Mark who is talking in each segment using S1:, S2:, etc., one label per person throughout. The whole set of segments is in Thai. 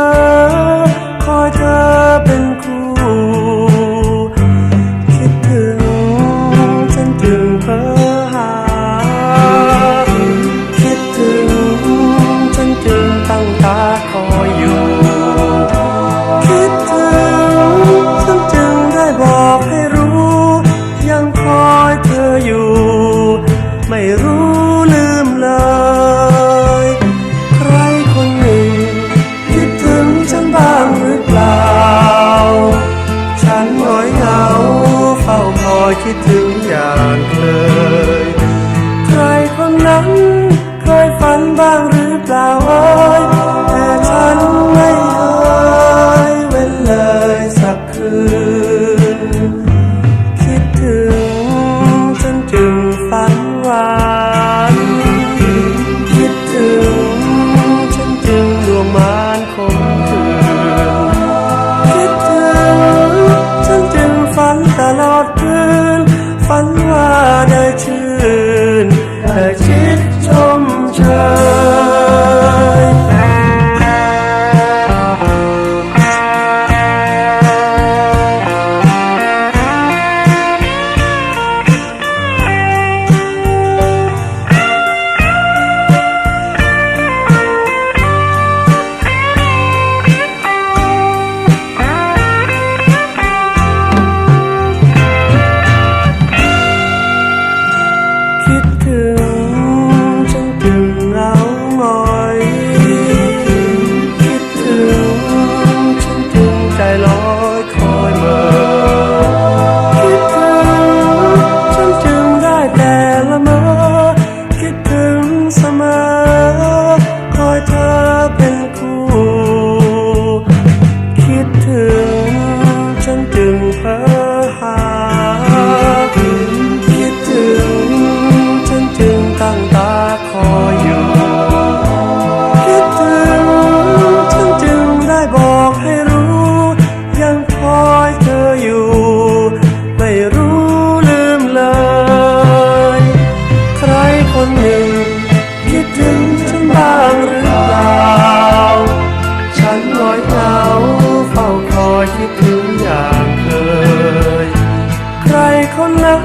S1: love. ไคนนั้น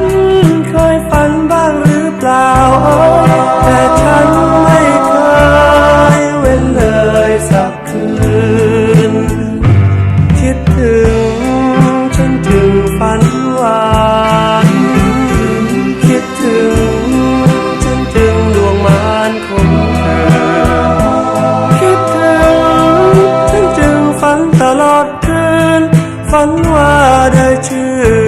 S1: เคยฝันบ้างหรือเปล่า แต่ฉันไม่เคยเว้นเลยสักคืน คิดถึงฉันถึงฝันหวานคิดถึงฉันถึงดวงมานของเธอ คิดถึงฉันจึงฝันตลอดคืน ฝันว่าได้ชื่อ